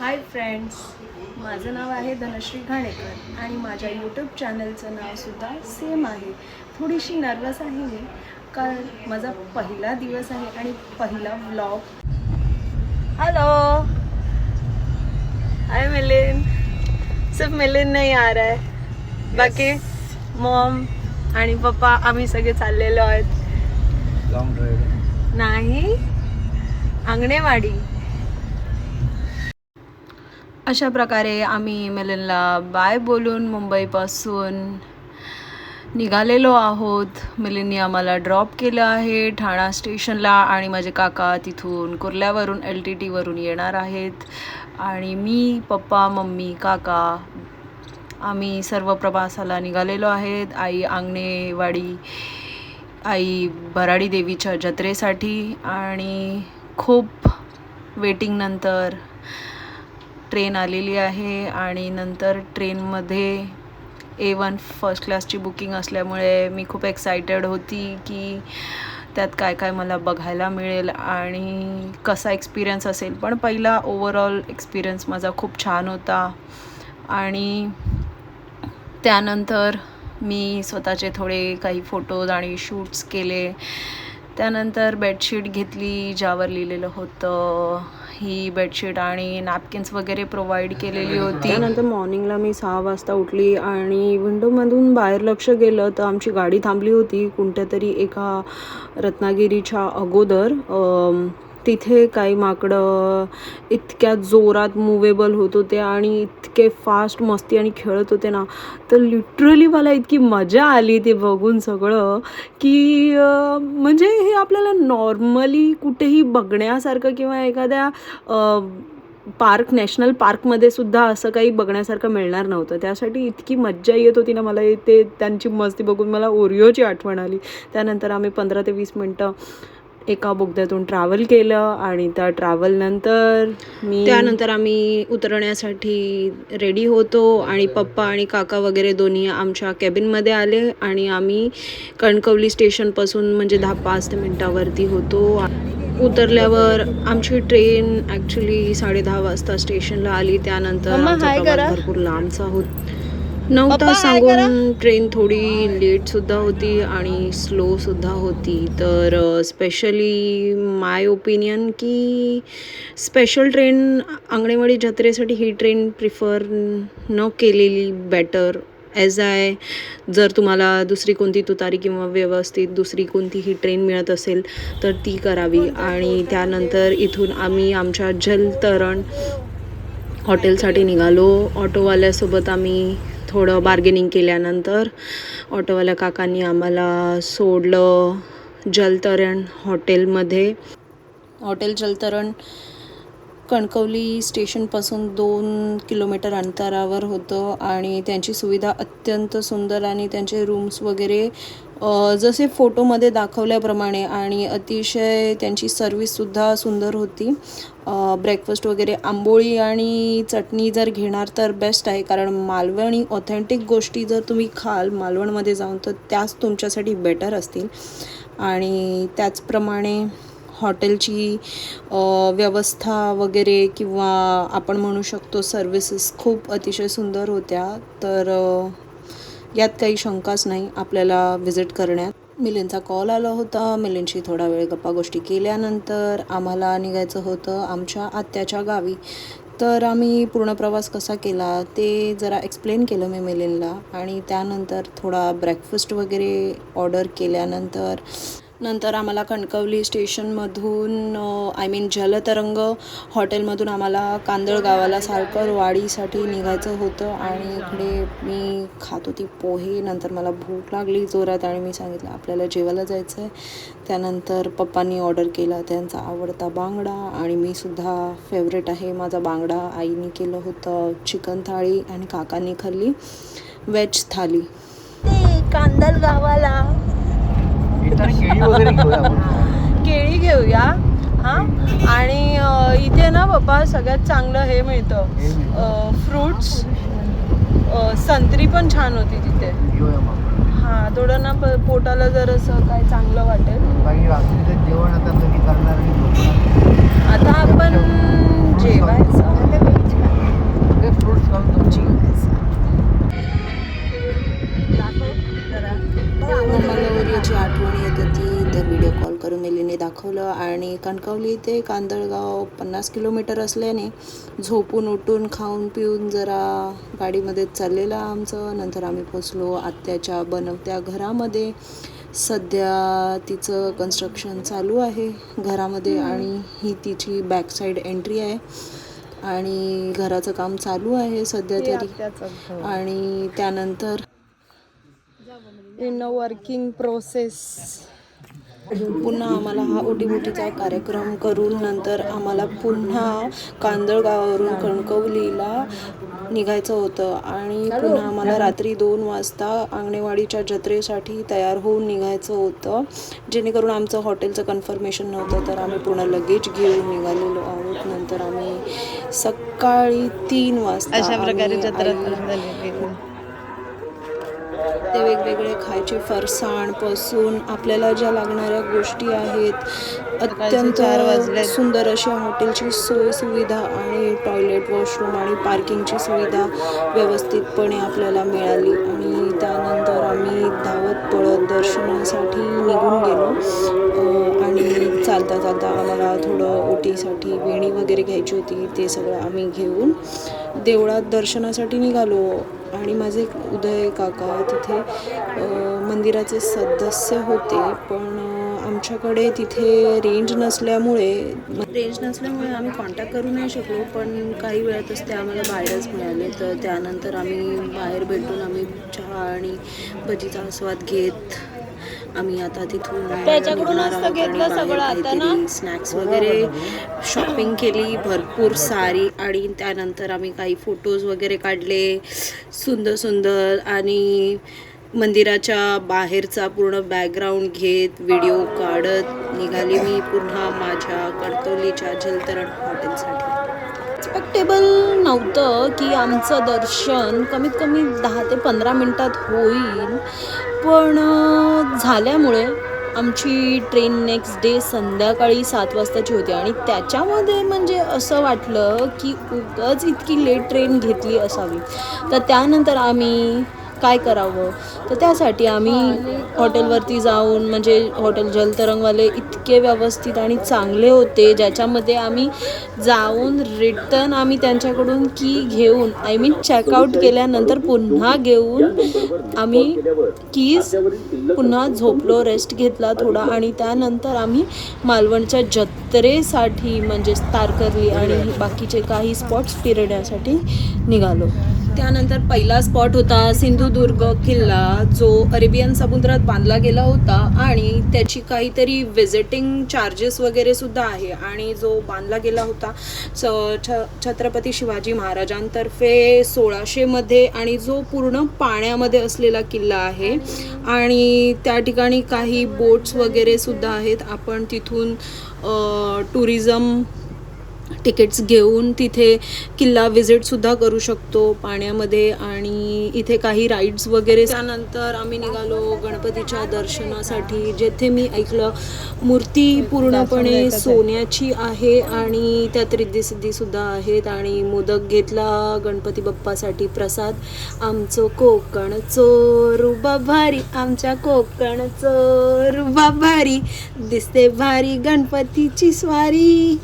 Hi friends माझं नाव आहे धनश्री घाणेकर आणि माझ्या यूट्यूब चॅनलचं नावसुद्धा सेम आहे. थोडीशी नर्वस आहे मी कारण माझा पहिला दिवस आहे आणि पहिला व्लॉग हेलो हाय मिलिन सिर्फ मिलिन नाही आ रहा है. बाकी मॉम आणि पप्पा आम्ही सगळे चाललेलो आहेत. लॉंग ड्राईव्ह नाही. अंगणेवाडी. अशा प्रकारे आम्ही मिलनला बाय बोलून मुंबईपासून निघालेलो आहोत. मिलिननी आम्हाला ड्रॉप केलं आहे ठाणा स्टेशनला आणि माझे काका तिथून कुर्ल्यावरून एल टी टीवरून येणार आहेत. आणि मी पप्पा मम्मी काका आम्ही सर्व प्रवासाला निघालेलो आहेत. आई आंगणेवाडी आई भराडी देवीच्या जत्रेसाठी आणि खूप वेटिंगनंतर ट्रेन आलेली आहे आणि नंतर ट्रेनमध्ये ए वन फर्स्ट क्लासची बुकिंग असल्यामुळे मी खूप एक्सायटेड होती की त्यात काय काय मला बघायला मिळेल आणि कसा एक्सपिरियन्स असेल. पण पहिला ओवरऑल एक्सपिरियन्स माझा खूप छान होता आणि त्यानंतर मी स्वतःचे थोडे काही फोटोज आणि शूट्स केले. त्यानंतर बेडशीट घेतली ज्यावर लिहिलेलं होतं. ही बेडशीट आणि नॅपकिन्स वगैरे प्रोव्हाइड केलेली होती. त्यानंतर मॉर्निंगला मी सहा वाजता उठली आणि विंडोमधून बाहेर लक्ष गेलं तर आमची गाडी थांबली होती कोणत्या तरी एका रत्नागिरीच्या अगोदर. तिथे काही माकडं इतक्या जोरात मुवेबल होत होते आणि इतके फास्ट मस्ती आणि खेळत होते ना तर लिटरली मला इतकी मजा आली ते बघून सगळं की म्हणजे हे आपल्याला नॉर्मली कुठेही बघण्यासारखं किंवा एखाद्या पार्क नॅशनल पार्कमध्ये सुद्धा असं काही बघण्यासारखं मिळणार नव्हतं. त्यासाठी इतकी मज्जा येत होती ना मला ते त्यांची मस्ती बघून मला ओरिओची आठवण आली. त्यानंतर आम्ही पंधरा ते वीस मिनटं एका बोगद्यातून ट्रॅव्हल केलं आणि त्या ट्रॅव्हलनंतर मी त्यानंतर आम्ही उतरण्यासाठी रेडी होतो आणि पप्पा आणि काका वगैरे दोन्ही आमच्या कॅबिनमध्ये आले आणि आम्ही कणकवली स्टेशनपासून म्हणजे दहा पाच मिनटावरती होतो. उतरल्यावर आमची ट्रेन ॲक्च्युली साडे दहा वाजता स्टेशनला आली. त्यानंतर भरपूर लांबचा होत नऊ तास सांगून ट्रेन थोडी लेटसुद्धा होती आणि स्लोसुद्धा होती. तर स्पेशली माय ओपिनियन की स्पेशल ट्रेन आंगणेवाडी जत्रेसाठी ही ट्रेन प्रिफर न केलेली बेटर ॲज आय जर तुम्हाला दुसरी कोणती तुतारी किंवा व्यवस्थित दुसरी कोणतीही ट्रेन मिळत असेल तर ती करावी. आणि त्यानंतर इथून आम्ही आमच्या जलतरण हॉटेलसाठी निघालो. ऑटोवाल्यासोबत आम्ही थोडं बार्गेनिंग केल्यानंतर ऑटोवाल्या काकांनी आम्हाला सोडलं जलतरण हॉटेलमध्ये. हॉटेल जलतरण कणकवली स्टेशनपासून दोन किलोमीटर अंतरावर होतं आणि त्यांची सुविधा अत्यंत सुंदर आणि त्यांचे रूम्स वगैरे जसे फोटोमध्ये दाखवल्याप्रमाणे आणि अतिशय त्यांची सर्विससुद्धा सुंदर होती. ब्रेकफास्ट वगैरे आंबोळी आणि चटणी जर घेणार तर बेस्ट आहे. कारण मालवणी ऑथेंटिक गोष्टी जर तुम्ही खाल मालवणमध्ये जाऊन तर त्याच तुमच्यासाठी बेटर असतील. आणि त्याचप्रमाणे हॉटेलची व्यवस्था वगैरे किंवा आपण म्हणू शकतो सर्विसेस खूप अतिशय सुंदर होत्या. तर यात काही शंकाच नाही आपल्याला व्हिजिट करण्यात. मिलिंदचा कॉल आला होता. मिलिंदशी थोडा वेळ गप्पा गोष्टी केल्यानंतर आम्हाला निघायचं होतं आमच्या आत्याच्या गावी. तर आम्ही पूर्ण प्रवास कसा केला ते जरा एक्सप्लेन केलं मी मिलिनला आणि त्यानंतर थोडा ब्रेकफास्ट वगैरे ऑर्डर केल्यानंतर नंतर आम्हाला कणकवली स्टेशनमधून आय मीन जलतरंग हॉटेलमधून आम्हाला कांदळ गावाला सारकर वाडीसाठी निघायचं होतं आणि इकडे मी खात होती पोहे. नंतर मला भूक लागली जोरात आणि मी सांगितलं आपल्याला जेवायला जायचं आहे त्यानंतर पप्पांनी ऑर्डर केला त्यांचा आवडता बांगडा आणि मी सुद्धा फेवरेट आहे माझा बांगडा. आईने केलं होतं चिकन थाळी आणि काकांनी खाल्ली वेज थाली. कांदल गावाला केळी वगैरे घेऊया आपण. केळी घेऊया. हां? आणि अ, इथे ना बाबा सगळ्यात चांगलं हे मिळतं. हे मिळतं. फ्रुट्स संत्री पण छान होती तिथे. घेऊया मग हां थोडं ना प- पोटाला जर असं काय चांगलं वाटेल. रात्रीचं जेवण आता कधी करणार आणि झोपणार आता आपण जेवायचं. जी आठवण येत होती तर व्हिडिओ कॉल करून मिलीने दाखवलं आणि कणकवली ते कांदळगाव पन्नास किलोमीटर असल्याने झोपून उठून खाऊन पिऊन जरा गाडीमध्ये चाललेलं आमचं. नंतर आम्ही पोचलो आत्याच्या बनवत्या घरामध्ये. सध्या तिचं कन्स्ट्रक्शन चालू आहे घरामध्ये आणि ही तिची बॅकसाईड एंट्री आहे. आणि घराचं काम चालू आहे सध्या तरी. आणि त्यानंतर इन वर्किंग प्रोसेस पुन्हा आम्हाला हा ओटीभोटीचा कार्यक्रम करून नंतर आम्हाला पुन्हा कांदळगावावरून कणकवलीला निघायचं होतं. आणि पुन्हा आम्हाला रात्री दोन वाजता आंगणेवाडीच्या जत्रेसाठी तयार होऊन निघायचं होतं. जेणेकरून आमचं हॉटेलचं कन्फर्मेशन नव्हतं तर आम्ही पूर्ण लगेज घेऊन निघालेलो आहोत. नंतर आम्ही सकाळी तीन वाजता अशा प्रकारे जत्रा ते वेगवेगळे खायचे फरसाणपासून आपल्याला ज्या लागणाऱ्या गोष्टी आहेत अत्यंत. सुंदर अशा हॉटेलची सोय सुविधा आणि टॉयलेट वॉशरूम आणि पार्किंगची सुविधा व्यवस्थितपणे आपल्याला मिळाली आणि त्यानंतर आम्ही धावत पळत दर्शनासाठी निघून गेलो चालता चालता आम्हाला थोडं ओटीसाठी वेणी वगैरे घ्यायची होती ते सगळं आम्ही घेऊन देवळात दर्शनासाठी निघालो. आणि माझे उदय काका तिथे मंदिराचे सदस्य होते पण आमच्याकडे तिथे रेंज नसल्यामुळे रेंज नसल्यामुळे आम्ही कॉन्टॅक्ट करू नाही शकलो पण काही वेळातच ते आम्हाला बाहेरच मिळाले. तर त्यानंतर आम्ही बाहेर भेटून आम्ही चहा आणि भजीचा आस्वाद घेत आम्ही आता तिथून त्याच्याकडून घेतलं सगळं आता ना? काहीतरी स्नॅक्स वगैरे शॉपिंग केली भरपूर सारी आणि त्यानंतर आम्ही काही फोटोज वगैरे काढले सुंदर सुंदर आणि मंदिराच्या बाहेरचा पूर्ण बॅकग्राऊंड घेत व्हिडिओ काढत निघाली मी पुन्हा माझ्या कणकवलीच्या जलतरण हॉटेलसाठी एक्सपेक्टेबल नव्हतं की आमचं दर्शन कमीत कमी दहा ते पंधरा मिनटात होईल. पण झाल्यामुळे आमची ट्रेन नेक्स्ट डे संध्याकाळी सात वाजताची होती. आणि त्याच्यामध्ये म्हणजे असं वाटलं की उगाच इतकी लेट ट्रेन घेतली असावी. तर त्यानंतर आम्ही काय करावं? तर त्यासाठी आम्ही हॉटेलवरती जाऊन म्हणजे हॉटेल जलतरंगवाले इतके व्यवस्थित आणि चांगले होते ज्याच्यामध्ये आम्ही जाऊन रिटर्न आम्ही त्यांच्याकडून की घेऊन आय मीन चेकआउट केल्यानंतर पुन्हा घेऊन आम्ही कीज पुन्हा झोपलो रेस्ट घेतला थोडा आणि त्यानंतर आम्ही मालवणच्या जत्रेसाठी म्हणजेच तारकर्ली आणि बाकीचे काही स्पॉट्स फिरण्यासाठी निघालो. त्यानंतर पहिला स्पॉट होता सिंधुदुर्ग किल्ला जो अरेबियन समुद्रात बांधला गेला होता आणि त्याची काहीतरी विजिटिंग चार्जेस वगैरे सुद्धा आहे आणि जो बांधला गेला होता स- छ छत्रपती शिवाजी महाराजांतर्फे सोळाशेमध्ये आणि जो पूर्ण पाण्यामध्ये असलेला किल्ला आहे आणि त्या ठिकाणी काही बोट्स वगैरे सुद्धा आहेत. आपण तिथून टुरिझम तिकीट्स घेऊन तिथे किल्ला विजिटसुद्धा करू शकतो पाण्यामध्ये आणि इथे काही राईड्स वगैरे. त्यानंतर आम्ही निघालो गणपतीच्या दर्शनासाठी जेथे मी ऐकलं मूर्ती पूर्णपणे सोन्याची आहे आणि त्यात रिद्धिसिद्धीसुद्धा आहेत आणि मोदक घेतला गणपती बाप्पासाठी प्रसाद. आमचं कोकणचं रुबा भारी आमच्या कोकणचं रुबा भारी दिसते भारी गणपतीची स्वारी.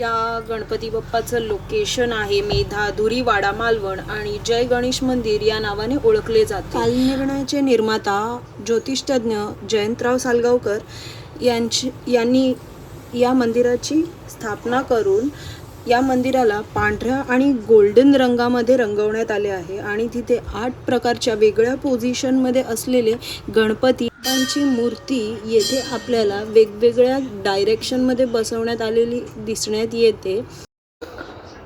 या गणपती बाप्पाचं लोकेशन आहे मेधाधुरी वाडा मालवण आणि जय गणेश मंदिर या नावाने ओळखले जाते. कालनिर्णयाचे निर्माता ज्योतिषतज्ञ जयंतराव सालगावकर यांची यांनी या मंदिराची स्थापना करून या मंदिराला पांढऱ्या आणि गोल्डन रंगामध्ये रंगवण्यात आले आहे आणि तिथे आठ प्रकारच्या वेगळ्या पोझिशनमध्ये असलेले गणपती त्यांची मूर्ती येथे आपल्याला वेगवेगळ्या डायरेक्शनमध्ये बसवण्यात आलेली दिसण्यात येते.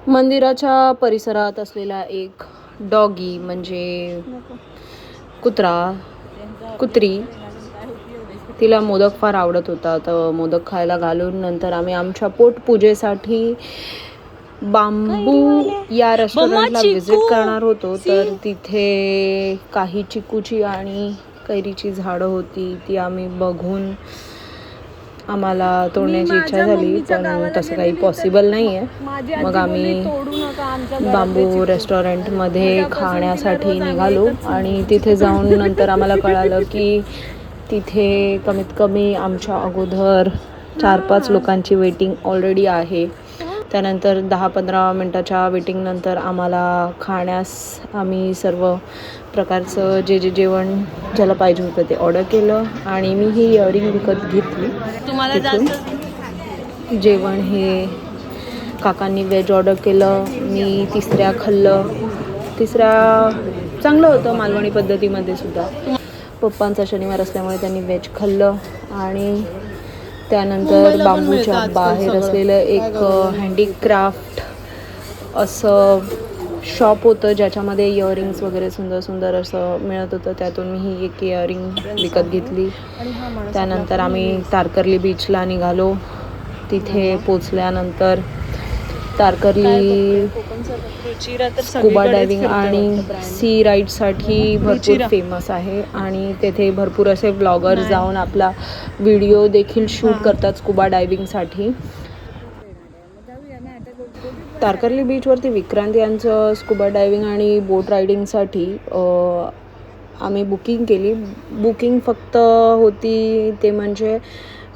मंदिराच्या परिसरात असलेला एक डॉगी म्हणजे कुत्रा कुत्री तिला मोदक फार आवडत होता. तर मोदक खायला घालून नंतर आम्ही आमच्या पोटपूजेसाठी बांबू या रेस्टॉरंटला व्हिजिट करणार होतो. तर तिथे काही चिकूची आणि कैरीची झाडं होती ती आम्ही बघून आम्हाला तोडण्याची इच्छा झाली पण तसं काही पॉसिबल नाही आहे मग आम्ही बांबू रेस्टॉरंटमध्ये खाण्यासाठी निघालो आणि तिथे जाऊन नंतर आम्हाला कळालं की तिथे कमीत कमी आमच्या अगोदर चार पाच लोकांची वेटिंग ऑलरेडी आहे. त्यानंतर दहा पंधरा मिनटाच्या वेटिंगनंतर आम्हाला खाण्यास आम्ही सर्व प्रकारचं जे जे जेवण ज्याला पाहिजे होतं ते ऑर्डर केलं आणि मी ही इयरिंग विकत घेतली. तुम्हाला जेवण हे काकांनी व्हेज ऑर्डर केलं मी तिसऱ्या खाल्लं. तिसऱ्या चांगलं होतं मालवणी पद्धतीमध्ये सुद्धा. पप्पांचा शनिवार असल्यामुळे त्यांनी व्हेज खाल्लं आणि त्यानंतर बांबूच्या बाहेर. असलेलं एक हँडीक्राफ्ट असं शॉप होतं ज्याच्यामध्ये इयरिंग्स वगैरे सुंदर सुंदर असं मिळत होतं. त्यातून मी ही एक इयरिंग विकत घेतली. त्यानंतर आम्ही तारकर्ली बीचला निघालो. तिथे पोचल्यानंतर तारकर्ली स्कुबा डायव्हिंग आणि सी राईडसाठी भरपूर. फेमस आहे आणि तेथे भरपूर असे ब्लॉगर जाऊन आपला व्हिडिओ देखील शूट करतात स्कुबा डायव्हिंगसाठी तारकर्ली बीचवरती विक्रांत यांचं स्कुबा डायव्हिंग आणि बोट रायडिंगसाठी आम्ही बुकिंग केली. बुकिंग फक्त होती ते म्हणजे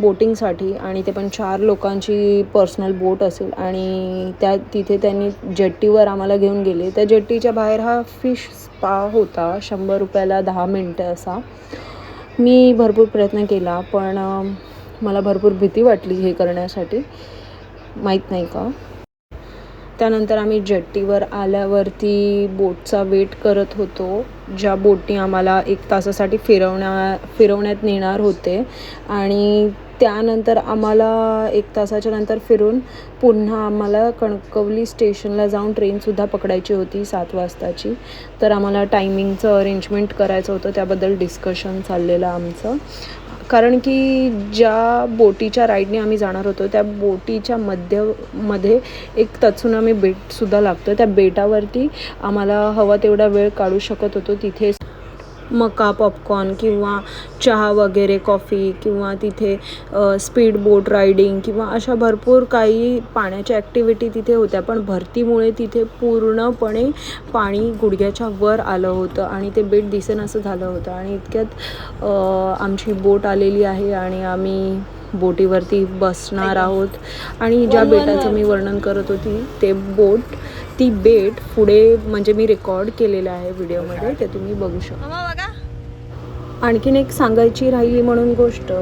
बोटिंगसाठी आणि ते पण चार लोकांची पर्सनल बोट असेल आणि त्या तिथे त्यांनी जेट्टीवर आम्हाला घेऊन गेले. त्या जेट्टीच्या बाहेर हा फिश स्पा होता शंभर रुपयाला दहा मिनटं असा. मी भरपूर प्रयत्न केला पण मला भरपूर भीती वाटली हे करण्यासाठी. माहीत नाही का? त्यानंतर आम्ही जेट्टीवर आल्यावरती बोटचा वेट करत होतो ज्या बोटनी आम्हाला एक तासासाठी फिरवण्या फिरवण्यात नेणार होते. आणि त्यानंतर आम्हाला एक तासाच्या नंतर फिरून पुन्हा आम्हाला कणकवली स्टेशनला जाऊन ट्रेनसुद्धा पकडायची होती सात वाजताची. तर आम्हाला टायमिंगचं अरेंजमेंट करायचं होतं त्याबद्दल डिस्कशन चाललेलं आमचं. कारण की ज्या बोटीच्या राईडने आम्ही जाणार होतो त्या बोटीच्या मध्यमध्ये एक तत्सुनामी बेटसुद्धा लागतो त्या बेटावरती आम्हाला हवा तेवढा वेळ काढू शकत होतो तिथे मका पॉपकॉर्न किंवा चहा वगैरे कॉफी किंवा तिथे स्पीड बोट रायडिंग किंवा अशा भरपूर काही पाण्याच्या ॲक्टिव्हिटी तिथे होत्या. पण भरतीमुळे तिथे पूर्णपणे पाणी गुडघ्याच्या वर आलं होतं आणि ते बेट दिसेन असं झालं होतं. आणि इतक्यात आमची बोट आलेली आहे आणि आम्ही बोटीवरती बसणार आहोत. आणि ज्या बेटाचं मी वर्णन करत होती ते बोट ती बेट पुढे म्हणजे मी रेकॉर्ड केलेलं आहे व्हिडिओमध्ये ते तुम्ही बघू शकता. आणखीन एक सांगायची राहिली म्हणून गोष्ट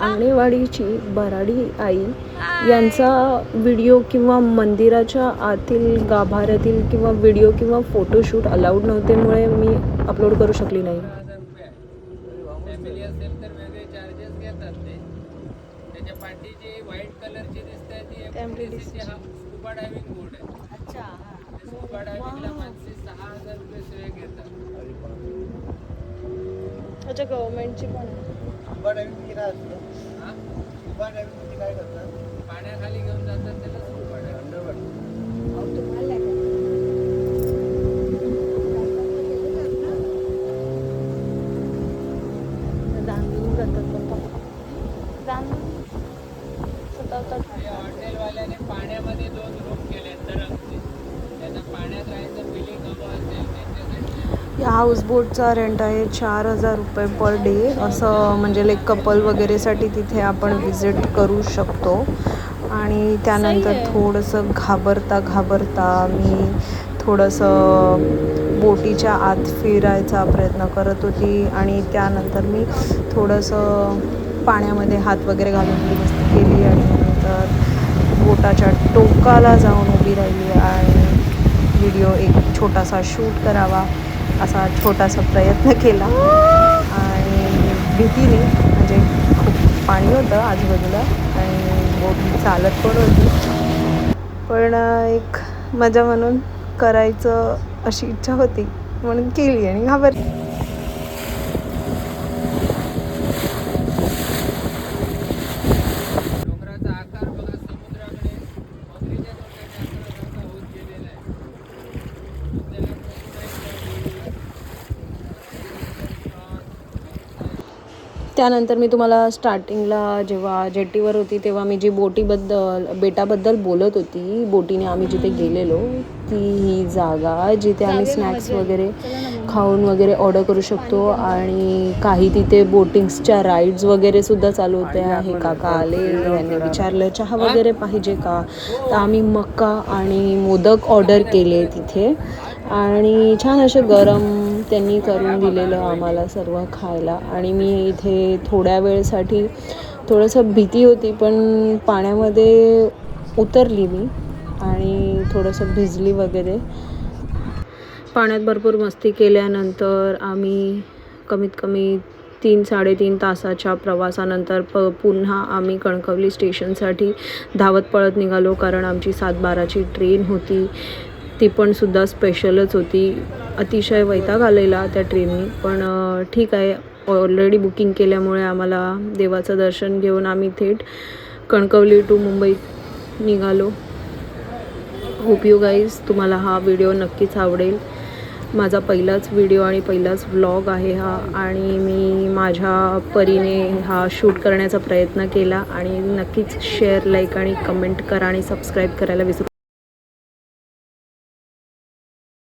आणेवाडीची बराडी आई यांचा व्हिडिओ किंवा मंदिराच्या आतील गाभाऱ्यातील किंवा व्हिडिओ किंवा फोटोशूट अलाउड नव्हतेमुळे मी अपलोड करू शकली नाही. त्याच्या पाठी जी व्हाईट कलरची दिसते ती. हा स्कुबा डायव्हिंग बोर्ड आहे. डायव्हिंगला माणसे सहा हजार रुपये सोय घेतात अच्छा गव्हर्नमेंटची पण. स्कुबा डायव्हिंग काय असतं काय करतात पाण्याखाली घेऊन जातात त्याला स्कुबा डायव्हिंग जाणून हाऊसबोटचा रेंट आहे चार हजार रुपये पर डे असं म्हणजे लाईक कपल वगैरेसाठी तिथे आपण विजिट करू शकतो. आणि त्यानंतर थोडंसं घाबरता घाबरता मी थोडंसं बोटीच्या आत फिरायचा प्रयत्न करत होती. आणि त्यानंतर मी थोडंसं पाण्यामध्ये हात वगैरे घालून मी मस्ती केली. आणि नंतर बोटाच्या टोकाला जाऊन उभी राहिली. आणि व्हिडिओ एक छोटासा शूट करावा. असा छोटासा प्रयत्न केला. आणि भीतीने म्हणजे खूप पाणी होतं आजूबाजूला आणि बोट चालत पण होती. पण एक मजा म्हणून करायचं अशी इच्छा होती. म्हणून केली आणि घाबरली डोंगराचा आकार बघा समुद्राकडे मगरीच्या तोंडाच्या आकारासारखा होत गेलेला आहे त्याला त्यानंतर मी तुम्हाला स्टार्टिंगला जेव्हा जेट्टीवर होती तेव्हा मी जी बोटीबद्दल बेटाबद्दल बोलत होती बोटीने आम्ही जिथे गेलेलो ती ही जागा जिथे आम्ही स्नॅक्स वगैरे. खाऊन वगैरे ऑर्डर करू शकतो आणि काही तिथे बोटिंग्सच्या राईड्स वगैरे सुद्धा चालू होत्या. हे काका आले यांनी विचारलं चहा वगैरे पाहिजे का? तर आम्ही मक्का आणि मोदक ऑर्डर केले तिथे. आणि छान असे गरम त्यांनी करून दिलेलं आम्हाला सर्व खायला. आणि मी इथे थोड्या वेळसाठी थोडंसं भीती होती पण पाण्यामध्ये उतरली मी आणि थोडंसं भिजली वगैरे. पाण्यात भरपूर मस्ती केल्यानंतर आम्ही कमीत कमी तीन साडेतीन तासाच्या प्रवासानंतर प पुन्हा आम्ही कणकवली स्टेशनसाठी धावत पळत निघालो कारण आमची सात बाराची ट्रेन होती. ती पण सुद्धा स्पेशलच होती. अतिशय वैताग आलेला त्या ट्रेननी पण ठीक आहे. ऑलरेडी बुकिंग केल्यामुळे आम्हाला देवाचं दर्शन घेऊन आम्ही थेट कणकवली टू मुंबई निघालो. होप यू गाईज तुम्हाला हा व्हिडिओ नक्कीच आवडेल. माझा पहिलाच व्हिडिओ आणि पहिलाच व्लॉग आहे हा. आणि मी माझ्या परीने हा शूट करण्याचा प्रयत्न केला. आणि नक्कीच शेअर लाईक आणि कमेंट करा आणि सबस्क्राईब करायला विसरू